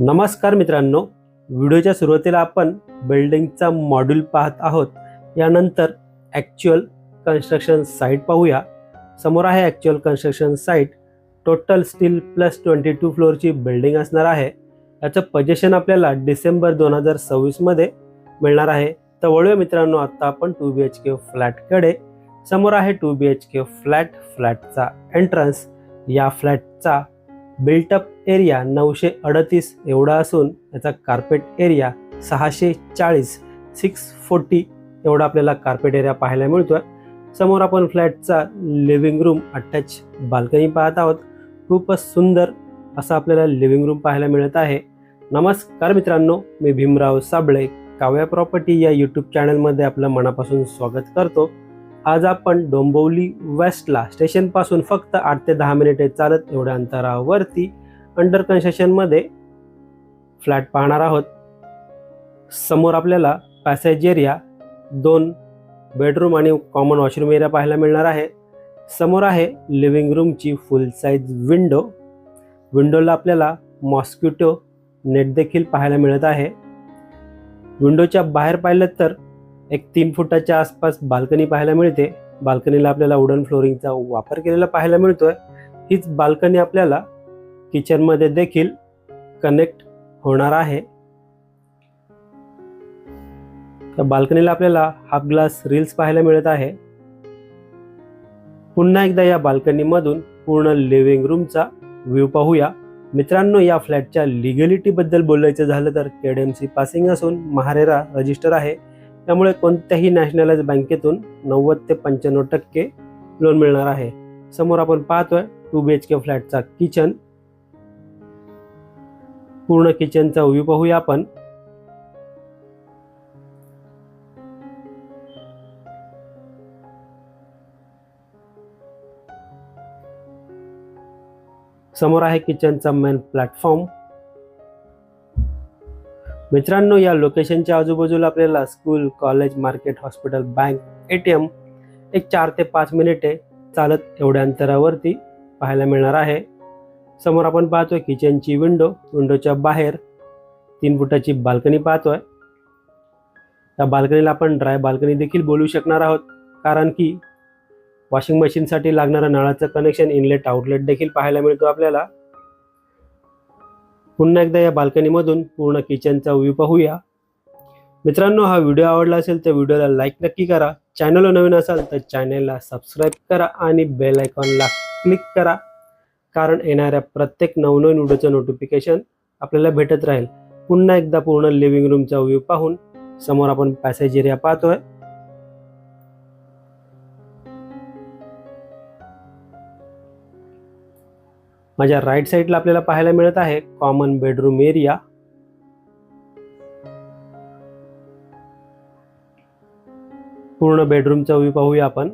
नमस्कार मित्रांनो. व्हिडिओच्या सुरुवातीला आपण बिल्डिंगचा मॉड्यूल पाहत आहोत. यानंतर ॲक्च्युअल कन्स्ट्रक्शन साईट पाहूया. समोर आहे actual construction site total steel plus twenty two फ्लोअरची building असणार आहे. याचं पजेशन आपल्याला डिसेंबर दोन हजार सव्वीसमध्ये मिळणार आहे. तर वळूया मित्रांनो आत्ता आपण टू बी एच के फ्लॅटकडे समोर आहे two B H K flat फ्लॅटचा entrance या फ्लॅटचा बिल्टअप एरिया नऊशे अडतीस एवढा असून याचा कार्पेट एरिया सहाशे चाळीस सिक्स फोर्टी एवढा आपल्याला कार्पेट एरिया पाहायला मिळतोय. समोर आपण फ्लॅटचा लिव्हिंग रूम अटॅच बाल्कनी पाहत आहोत. खूपच सुंदर असं आपल्याला लिव्हिंग रूम पाहायला मिळत आहे. नमस्कार मित्रांनो मी भीमराव साबळे काव्या प्रॉपर्टी या यूट्यूब चॅनलमध्ये आपलं मनापासून स्वागत करतो. आज आपण डोंबिवली वेस्टला स्टेशनपासून फक्त आठ ते दहा मिनिटे चालत एवढ्या अंतरावरती अंडर कन्स्ट्रक्शनमध्ये फ्लॅट पाहणार आहोत. समोर आपल्याला पॅसेज एरिया दोन बेडरूम आणि कॉमन वॉशरूम एरिया पाहायला मिळणार आहे. समोर आहे लिव्हिंग रूमची फुल साईज विंडो विंडोला आपल्याला मॉस्किटो नेट देखील पाहायला मिळत आहे. विंडोच्या बाहेर पाहिलं तर एक तीन फुटाच्या आसपास बाल्कनी पाहायला मिळते. बाल्कनीला आपल्याला वुडन फ्लोरिंगचा वापर केलेला पाहायला मिळतोय. हीच बाल्कनी आपल्याला किचनमध्ये देखील कनेक्ट होणार आहे. तर बाल्कनीला आपल्याला हाफ ग्लास रील्स पाहायला मिळत आहे. पुन्हा एकदा या बाल्कनीमधून पूर्ण लिव्हिंग रूमचा व्ह्यू पाहूया. मित्रांनो या फ्लॅटच्या लिगॅलिटीबद्दल बोलायचं झालं तर केडएमसी पासिंग असून महारेरा रजिस्टर आहे. त्यामुळे कोणत्याही नॅशनलाइज बँकेतून नव्वद ते पंच्याण्णव टक्के लोन मिळणार आहे. समोर आपण पाहतोय टू बी एच के फ्लॅटचा किचन. पूर्ण किचनचा व्ह्यू पाहूया आपण. समोर आहे किचनचा मेन प्लॅटफॉर्म मित्रांनो या लोकेशनच्या आजूबाजूला आपल्याला school college market hospital bank A T M एक चार ते पाच मिनिटे चालत एवढ्या अंतरावरती पाहायला मिळणार आहे. समोर आपण पाहतोय किचनची विंडो विंडोच्या बाहेर तीन फुटाची बाल्कनी पाहतोय. त्या बाल्कनीला आपण ड्राय बाल्कनी देखील बोलू शकणार आहोत. कारण की वॉशिंग मशीनसाठी लागणारं नळाचं कनेक्शन इनलेट आउटलेट देखील पाहायला मिळतो आपल्याला. पुन्हा एकदा या बाल्कनीमधून पूर्ण किचनचा व्ह्यू पाहूया. मित्रांनो हा व्हिडिओ आवडला असेल तर व्हिडिओला लाईक नक्की करा. चॅनलवर नवीन असाल तर चॅनलला सबस्क्राईब करा आणि बेल आयकॉनला क्लिक करा. कारण येणाऱ्या प्रत्येक नवनवीन व्हिडिओचं नोटिफिकेशन आपल्याला भेटत राहील. पुन्हा एकदा पूर्ण लिव्हिंग रूमचा व्ह्यू पाहून समोर आपण पॅसेज एरिया पाहतोय. माझ्या राईट साईडला आपल्याला पाहायला मिळत आहे कॉमन बेडरूम एरिया पूर्ण बेडरूमचा व्ह्यू पाहूया आपण.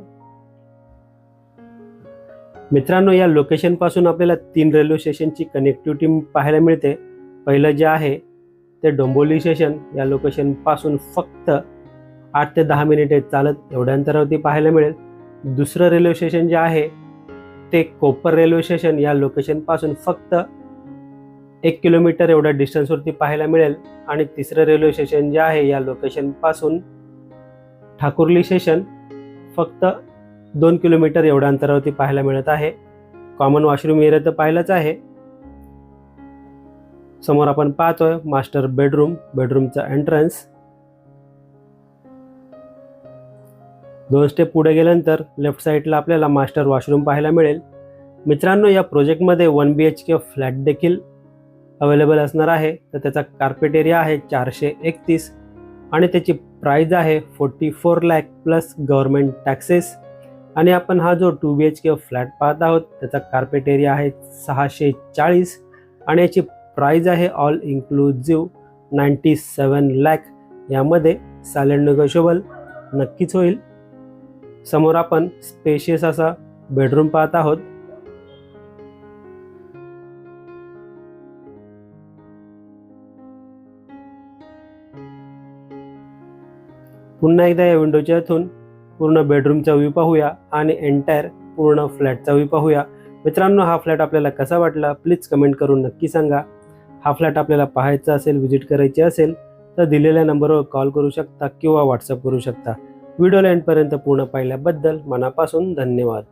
मित्रांनो या लोकेशनपासून आपल्याला तीन रेल्वे स्टेशनची कनेक्टिव्हिटी पाहायला मिळते. पहिलं जे आहे ते डोंबोली स्टेशन या लोकेशनपासून फक्त आठ ते दहा मिनिटे चालत एवढ्या अंतरावरती पाहायला मिळेल. दुसरं रेल्वे स्टेशन जे आहे ते कोपर रेल्वे स्टेशन या लोकेशनपासून फक्त एक किलोमीटर एवढ्या डिस्टन्सवरती पाहायला मिळेल. आणि तिसरं रेल्वे स्टेशन जे आहे या लोकेशनपासून ठाकुर्ली स्टेशन फक्त दोन किलोमीटर एवढ्या अंतरावरती पाहायला मिळत आहे. कॉमन वॉशरूम एरिया तर पाहिलंच आहे. समोर आपण पाहतोय मास्टर बेडरूम बेडरूमचा एंट्रन्स दोन स्टेप पुढे गेल्यानंतर लेफ्ट साईडला आपल्याला मास्टर वॉशरूम पाहायला मिळेल. मित्रांनो या प्रोजेक्टमध्ये one B H K flat देखील अवेलेबल असणार आहे. तर त्याचा कार्पेट एरिया आहे चारशे एकतीस आणि त्याची प्राईज आहे forty four lakh plus government taxes आणि आपण हा जो two B H K flat पाहत आहोत त्याचा कार्पेट एरिया आहे सहाशे चाळीस आणि याची प्राईज आहे all inclusive ninety seven lakh यामध्ये सायलेंट निगोशिएबल नक्कीच होईल. समोर आपण स्पेशियस असा बेडरूम पाहत आहोत. पुन्हा एकदा या विंडोच्या इथून पूर्ण बेडरूमचा व्ह्यू पाहूया आणि एंटायर पूर्ण फ्लॅटचा व्ह्यू पाहूया. मित्रांनो हा फ्लॅट आपल्याला कसा वाटला? प्लीज कमेंट करून नक्की सांगा. हा फ्लॅट आपल्याला पाहायचा असेल व्हिजिट करायची असेल तर दिलेल्या नंबरवर कॉल करू शकता किंवा व्हॉट्सअप करू शकता. व्हिडिओला एंडपर्यंत पूर्ण पाहिल्याबद्दल मनापासून धन्यवाद.